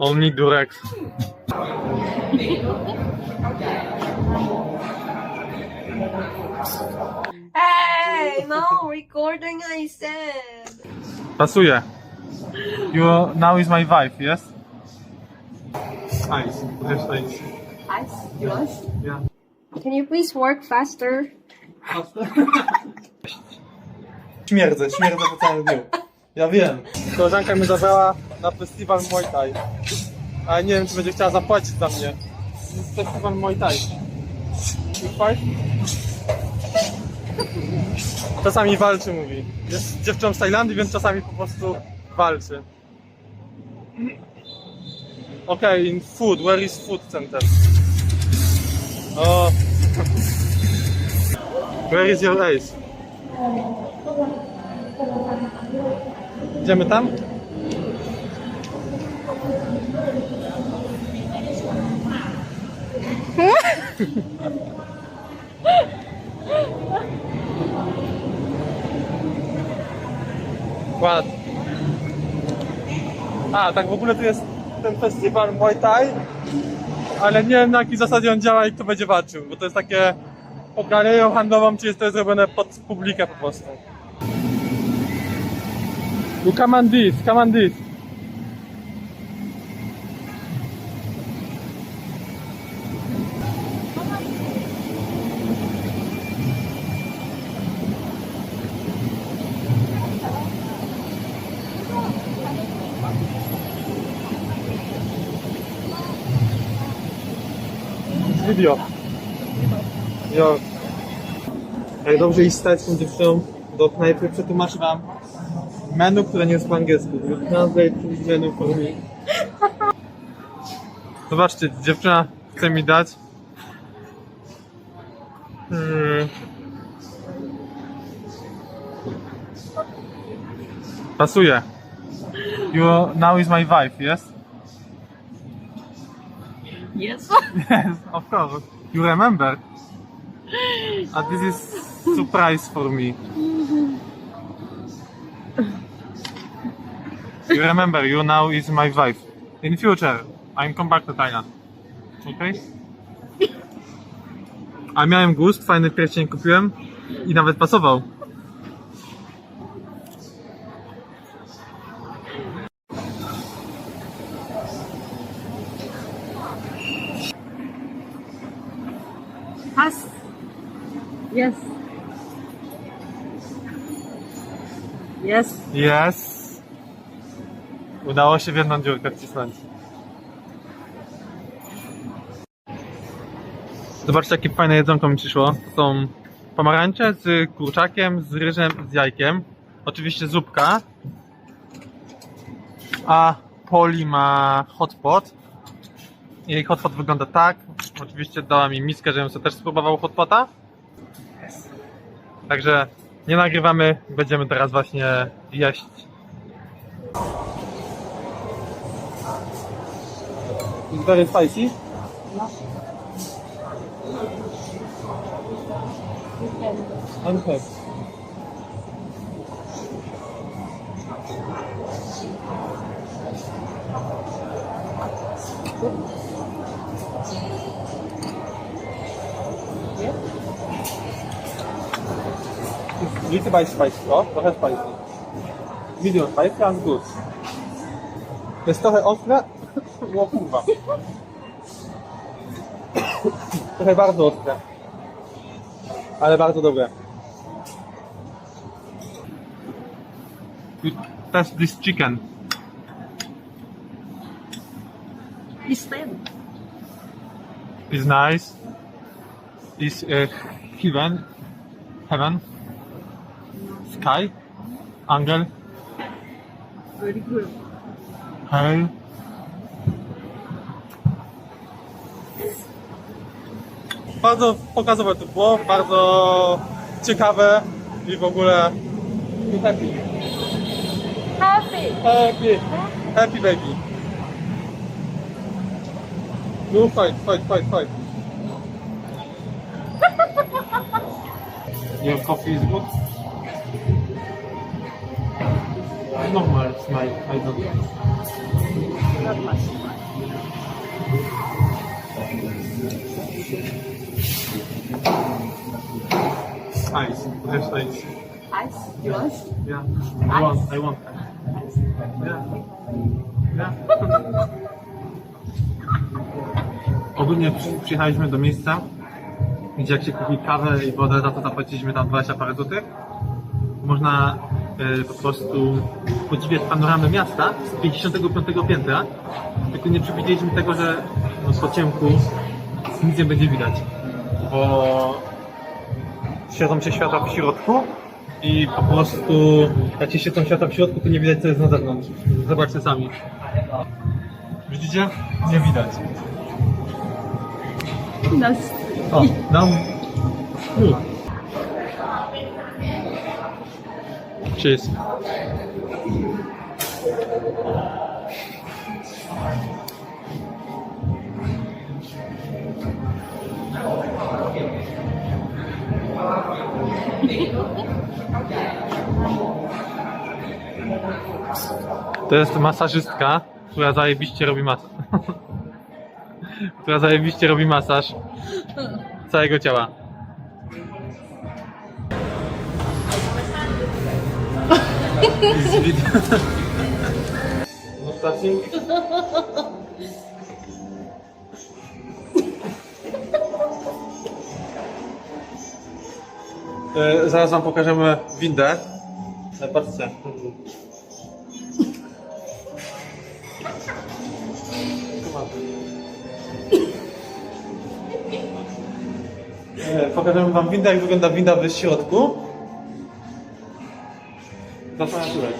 Only Durex. Hey, no, recording I said. Pasuje. You now is my wife, yes? Ice. Just ice. Ice, you ice? Yeah. Can you please work faster? Śmierdzę, śmierdzę po całym dniu. Ja wiem. Koleżanka mnie zabrała na festiwal Muay Thai. Ale nie wiem, czy będzie chciała zapłacić za mnie. Festiwal Muay Thai. Czasami walczy, mówi. Jest dziewczyną z Tajlandii, więc czasami po prostu walczy. Okej, in food. Where is food center? O. Where is your ace? Idziemy tam? Ład. A, tak w ogóle tu jest ten festiwal Muay Thai, ale nie wiem na jakiej zasadzie on działa i kto będzie walczył, bo to jest takie pod galerią handlową, czy jest to zrobione pod publikę po prostu. You come on this, come on this. Video. Jo. Jak dobrze iść stać z tą dziewczyną do knajpy, przetłumaczę wam menu, które nie jest po angielsku. Translate menu for me. Zobaczcie, dziewczyna chce mi dać. Hmm. Pasuje. You now is my wife, yes? Yes. Yes, of course. You remember? And this is surprise for me. You remember, you now is my wife. In future, I'm come back to Thailand. Okay? A miałem gust, fajny pierścień kupiłem i nawet pasował. Pass. Yes. Yes. Yes. Udało się w jedną dziurkę wcisnąć. Zobaczcie, jakie fajne jedzonko mi przyszło. To są pomarańcze z kurczakiem, z ryżem, z jajkiem. Oczywiście zupka. A Poli ma hotpot. Jej hotpot wygląda tak. Oczywiście dała mi miskę, żebym sobie też spróbował hotpota. Także nie nagrywamy, będziemy teraz właśnie jeść. Is very spicy? Okay. Little by spicy, o, trochę spicy. Medium spicy and good. Jest trochę ostre, o kurwa. Trochę bardzo ostre. Ale bardzo dobre. You test this chicken. It's ten. Is nice. Is uh, heaven. Heaven. Sky. Angel. Very good. Hell. Bardzo pokazowe to było, bardzo ciekawe i w ogóle i happy. Happy. Happy. Happy baby. No fight, fight, fight, fight. Your coffee is good? Normal smile, I don't Not much. Ice. There's ice. Ice? You want? Yeah. I want, I want. Ice? Yeah. Yeah. Ogólnie przy- przyjechaliśmy do miejsca, gdzie jak się kupi kawę i wodę, za to zapłaciliśmy tam 20 parę złotych. Można e, po prostu podziwiać panoramę miasta z 55 piętra, tylko nie przewidzieliśmy tego, że no, po ciemku nic nie będzie widać, bo świecą się światła w środku i po prostu jak się świecą światła w środku, to nie widać co jest na zewnątrz. Zobaczcie sami. Widzicie? Nie widać. Nas. O, dam. U. Cheers. To jest masażystka, która zajebiście robi masaż. która zajebiście robi masaż całego ciała. Ostatni? E, Zaraz wam pokażemy windę. E, Patrzcie. E, Pokażemy wam windę, jak wygląda winda w środku. Zasłania turek.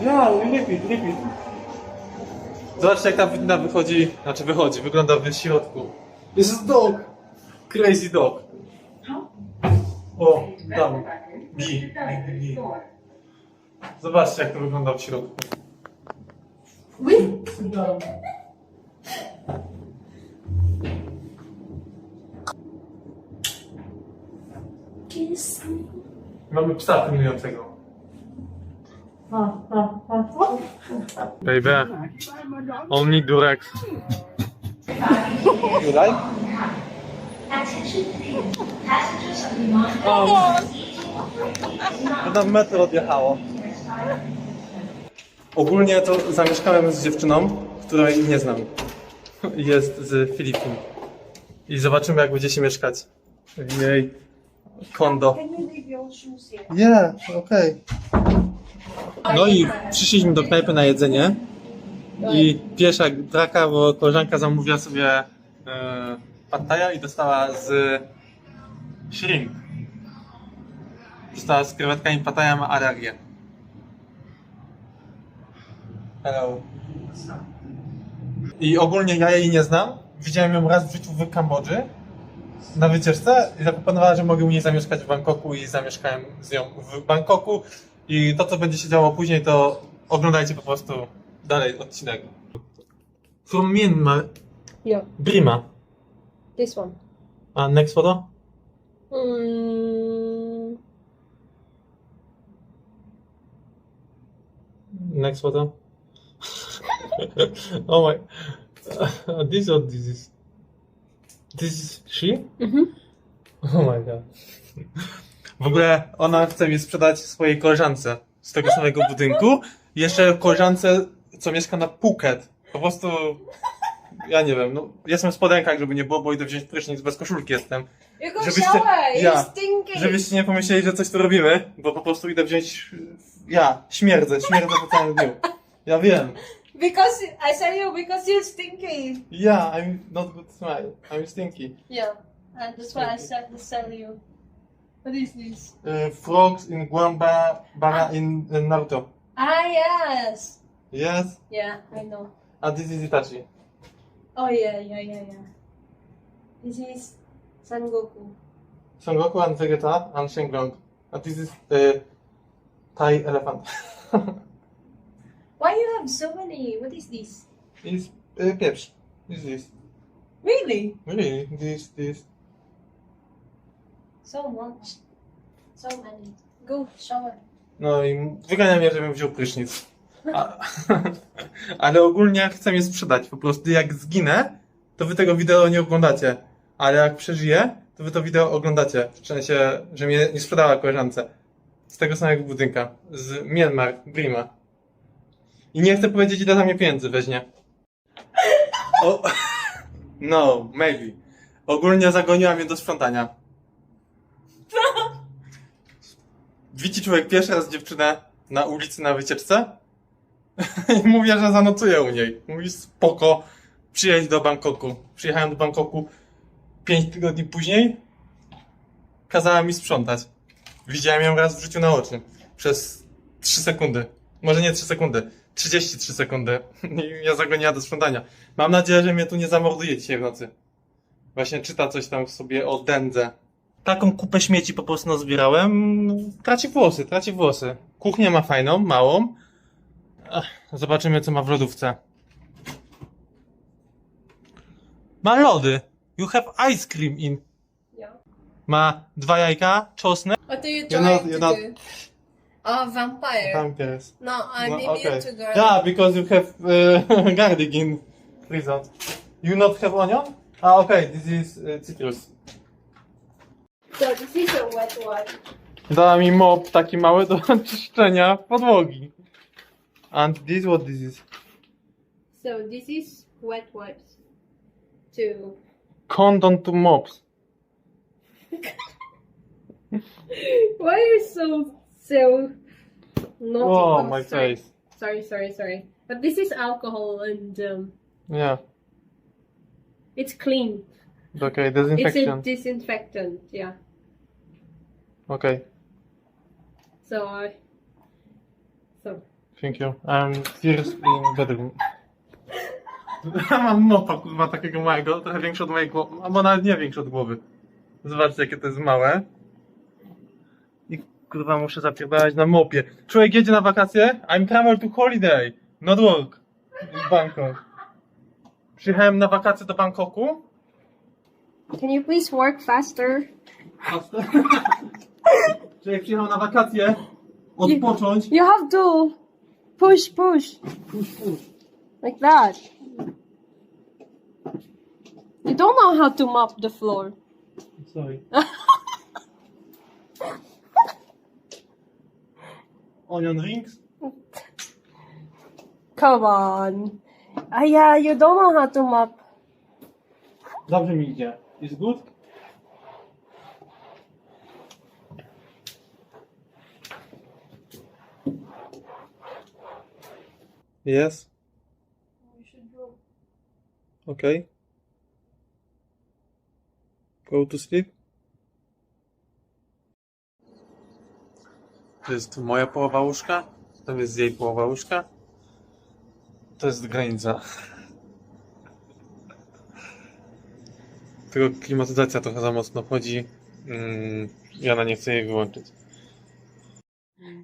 Ja, lepiej, lepiej. Zobaczcie jak ta winda wychodzi, znaczy wychodzi, wygląda w środku. Jest dog! Crazy dog. O, tam. Gi. Gi. Zobaczcie jak to wygląda w środku. Me. Mamy psa pilnującego. Baby, only Durex. You like? To nam metro odjechało. Ogólnie to zamieszkałem z dziewczyną, której nie znam. Jest z Filipin. I zobaczymy jak będzie się mieszkać w jej kondo. Can you leave No i przyszliśmy do knajpy na jedzenie. I pierwsza draka, bo koleżanka zamówiła sobie e, pattaja i dostała z shrimp. Dostała z krewetkami pattaja, ma alergię. Hello. I ogólnie ja jej nie znam. Widziałem ją raz w życiu w Kambodży na wycieczce i zaproponowała, że mogę u niej zamieszkać w Bangkoku i zamieszkałem z nią w Bangkoku i to co będzie się działo później to oglądajcie po prostu dalej odcinek. From Myanmar, Yeah. Brima. This one. A next photo? Mm, Next photo? oh my. this or this is? This is she? Mhm. Oh my god. W ogóle ona chce mi sprzedać swojej koleżance z tego samego budynku. Jeszcze koleżance, co mieszka na Phuket. Po prostu, ja nie wiem, no, jestem w spodenkach, żeby nie było, bo idę wziąć prysznic, bez koszulki jestem. You go Żebyście- ja. Stinky. Żebyście nie pomyśleli, że coś tu robimy, bo po prostu idę wziąć, ja, śmierdzę, śmierdzę po całym dniu. Ja wiem. Because I tell you, because you're stinky. Yeah, I'm not good smile. I'm stinky. Yeah. And that's why I said to tell you. What is this? Uh, frogs in Guamba, Bara in, in Naruto. Ah, yes. Yes, Yeah, I know. and this is Itachi. Oh, yeah, yeah, yeah, yeah. This is Son Goku. Son Goku and Vegeta and Shenlong. And this is uh, Thai elephant. Why you have so many? What is this? is uh, pieprz. This is Really? really this this. So much. So many. Go shower. No i wygania mnie, żebym wziął prysznic. A, ale ogólnie chcę je sprzedać. Po prostu jak zginę, to wy tego wideo nie oglądacie. Ale jak przeżyję, to wy to wideo oglądacie. W sensie, że mnie nie sprzedała koleżance. Z tego samego budynka. Z Myanmar, Grima. I nie chcę powiedzieć, ile za mnie pieniędzy weźmie. O, no, maybe. Ogólnie zagoniła mnie do sprzątania. Widzi człowiek pierwszy raz dziewczynę na ulicy na wycieczce i mówię, że zanocuję u niej. Mówi spoko, przyjedź do Bangkoku. Przyjechałem do Bangkoku 5 tygodni później. Kazała mi sprzątać. Widziałem ją raz w życiu na oczy. Przez 3 sekundy. Może nie 3 sekundy. 33 sekundy. Ja zagoniła do sprzątania. Mam nadzieję, że mnie tu nie zamorduje dzisiaj w nocy. Właśnie czyta coś tam sobie o dędze. Taką kupę śmieci po prostu nazbierałem. Traci włosy, traci włosy. Kuchnię ma fajną, małą. Ech, zobaczymy, co ma w lodówce. Ma lody. You have ice cream in. Yeah. Ma dwa jajka, czosnek. What are you You're trying not- to you're not- do? Oh, vampire. Pumpkins. No, I No, need okay. you to go. Yeah, because you have uh, garlic in prison. You not have onion? Ah, okay, this is uh, citrus. So this is a wet one. Dała mi mop taki mały do czyszczenia podłogi. And this what this is? So this is wet wipes. To Condom to mops. why are you so so naughty? Oh, my sorry. face. Sorry, sorry, sorry. But this is alcohol and um, Yeah. it's clean. Okay, It's a disinfection. disinfectant. Yeah. Okay, So I. So thank you. I'm first in bedroom. Mam mopa, kurwa, takiego małego, trochę większy od mojej głowy, albo nawet nie większy od głowy. Zobaczcie, jakie to jest małe. I kurwa, muszę zapierdalać na mopie. Człowiek jedzie na wakacje, I'm travel to holiday, not work. In Bangkok. Przyjechałem na wakacje do Bangkoku. can you please work faster? Człowiek przyjechał na wakacje, odpocząć. You have to push, push Push, push. like that. You don't know how to mop the floor. Sorry. Onion rings? Come on. Ah, yeah, you don't know how to mop. Dobrze mi idzie. Is good? Yes. Okay. Go to sleep. To jest moja połowa łóżka, to jest jej połowa łóżka. To jest granica. Tylko klimatyzacja trochę za mocno wchodzi. Mm, ja na nie chcę jej wyłączyć.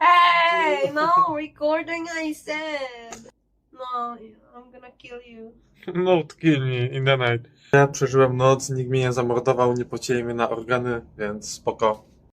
Hey, no recording. I said. No, I'm gonna kill you. No, kill me in the night. Ja przeżyłem noc, nikt mnie nie zamordował, nie pocięli mnie na organy, więc spoko.